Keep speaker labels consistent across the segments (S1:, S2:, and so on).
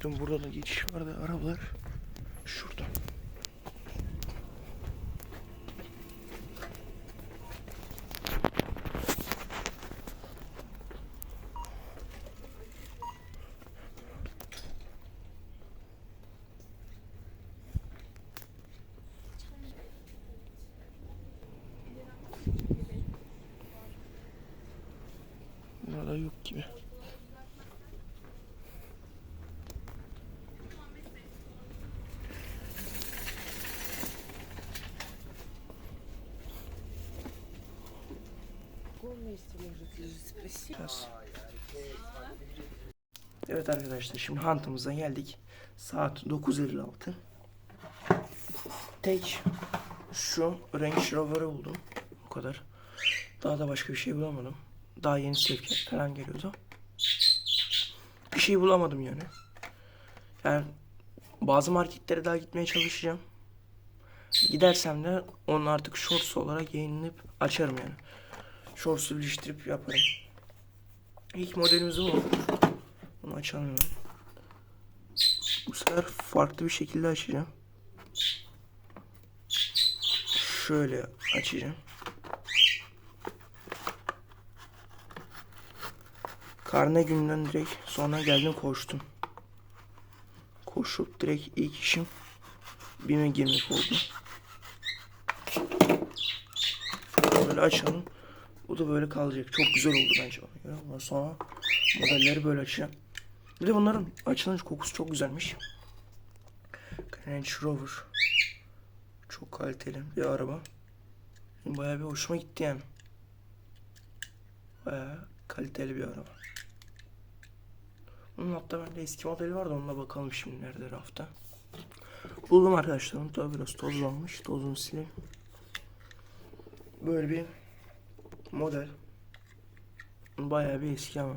S1: Dün burada da geçiş vardı arabalar. Şurada. Burada yok gibi. Biraz. Evet arkadaşlar şimdi hantımıza geldik. Saat 9.56. Tek şu Range Rover'ı buldum. O kadar. Daha da başka bir şey bulamadım. Daha yeni sevkiyat falan geliyordu. Bir şey bulamadım yani. Yani bazı marketlere daha gitmeye çalışacağım. Gidersem de onu artık shorts olarak yayınlayıp açarım yani. Shorts'u birleştirip yaparım. İlk modelimiz bu. Bunu açalım hemen. Bu sefer farklı bir şekilde açacağım. Şöyle açacağım. Karne gününden direkt sonra geldim koştum. Koşup direkt ilk işim BİM'e girmek oldu. Böyle açalım. Bu da böyle kalacak. Çok güzel oldu bence. Ondan sonra modelleri böyle açacağım. Bir de bunların açılış kokusu çok güzelmiş. Range Rover. Çok kaliteli bir araba. Bayağı bir hoşuma gitti yani. Bayağı kaliteli bir araba. Bunun hatta bende eski modeli vardı onunla bakalım şimdi nerede rafta. Buldum arkadaşlarım. Tabi biraz tozlanmış. Tozunu sileyim. Böyle bir model. Bayağı bir eski ama.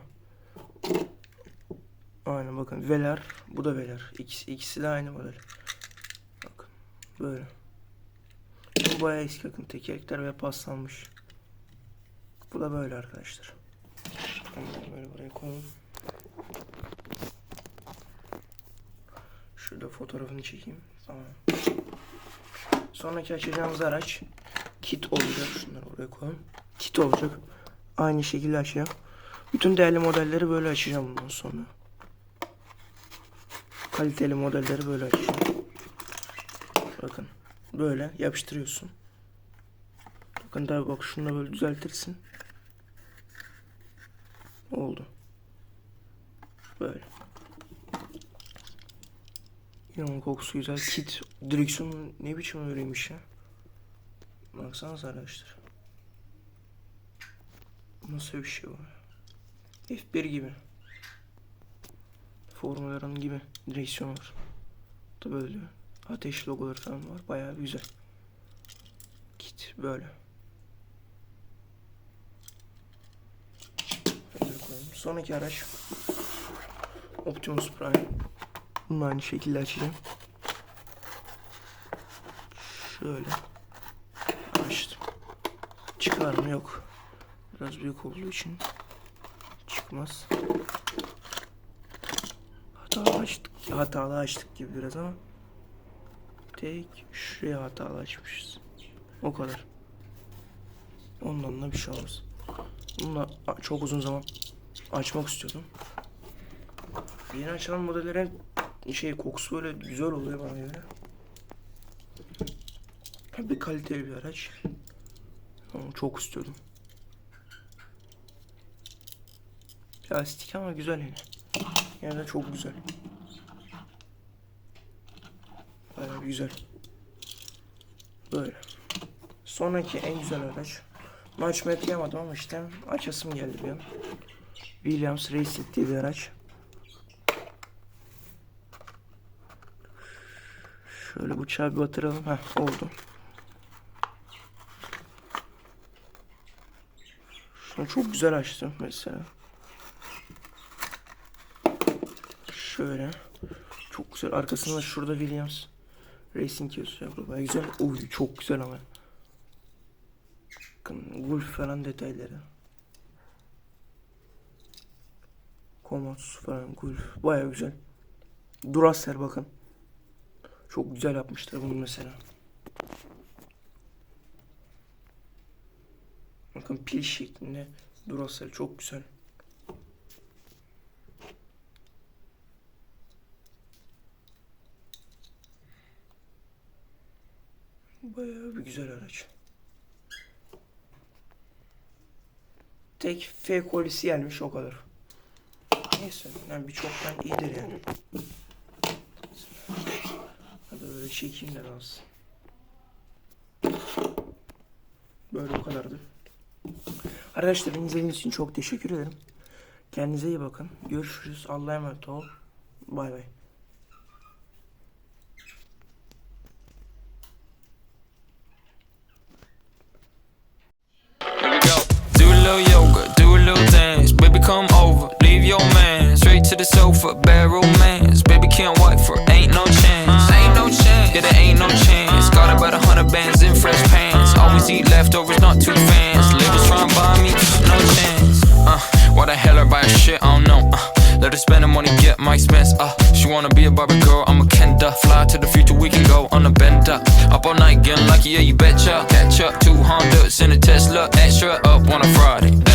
S1: Aynen bakın. Velar. Bu da Velar. İkisi, ikisi de aynı model. Bakın. Böyle. Bu bayağı eski bakın. Tekerlekler ve paslanmış. Bu da böyle arkadaşlar. Böyle buraya koyalım. Şurada fotoğrafını çekeyim. Tamam. Sonraki açacağımız araç kit olacak. Şunları oraya koyalım. Kit olacak. Aynı şekilde açacağım. Bütün değerli modelleri böyle açacağım bundan sonra. Kaliteli modelleri böyle açacağım. Bakın. Böyle yapıştırıyorsun. Bakın tabi bak şunu da böyle düzeltirsin. Oldu. Böyle. Yine kokusu güzel. Kit direksiyonu ne biçim öyleymiş ya. Baksanıza arkadaşlar. Nasıl bir şey bu? F1 gibi. Formülerin gibi direksiyon var. Da böyle ateş logoları falan var. Bayağı güzel. Kit böyle. Sonraki araç Optimus Prime. Bunu aynı şekilde açacağım. Şöyle. Açtım. Çıkar mı? Yok. Biraz büyük olduğu için çıkmaz. Hatalı açtık. Hatalı açtık gibi biraz ama tek şuraya hatalı açmışız. O kadar. Ondan da bir şey olmaz. Bununla çok uzun zaman açmak istiyordum. Yeni açılan modellerin şey kokusu böyle güzel oluyor bana göre. Bir kaliteli bir araç. Onu çok istiyordum. Plastik ama güzel yine. Yine de çok güzel. Bayağı güzel. Böyle. Sonraki en güzel araç. Açmayı kıyamadım ama işte açasım geldi bir an. Williams Racing diye bir araç. Şöyle bıçağı bir batıralım. Heh oldu. Şunu çok güzel açtım mesela. Şöyle. Çok güzel. Arkasında şurada Williams Racing yazıyor. Bu Bayağı güzel. Uy çok güzel ama. Bakın Gulf falan detayları. Komodos falan Gulf. Bayağı güzel. Duracell bakın. Çok güzel yapmışlar bunu mesela. Bakın pil şeklinde Duracell çok güzel. Bayağı bir güzel araç. Tek F kolisi gelmiş o kadar. Neyse yani birçoktan iyidir yani. Hadi böyle çekeyim de az. Böyle o kadardı. Arkadaşlar izlediğiniz için çok teşekkür ederim. Kendinize iyi bakın. Görüşürüz. Allah'a emanet ol. Bay bay.
S2: Pants. Always eat leftovers, not too fans. Labels try and buy me, no chance. Uh, why the hell I buy shit? I don't know. Uh, let her spend the money, get my expense. Uh, she wanna be a Barbie girl, I'm a Kenda. Fly to the future, we can go on a bender. Up all night, getting lucky, yeah, you betcha. Catch up, two Hondas in a Tesla. Extra up on a Friday.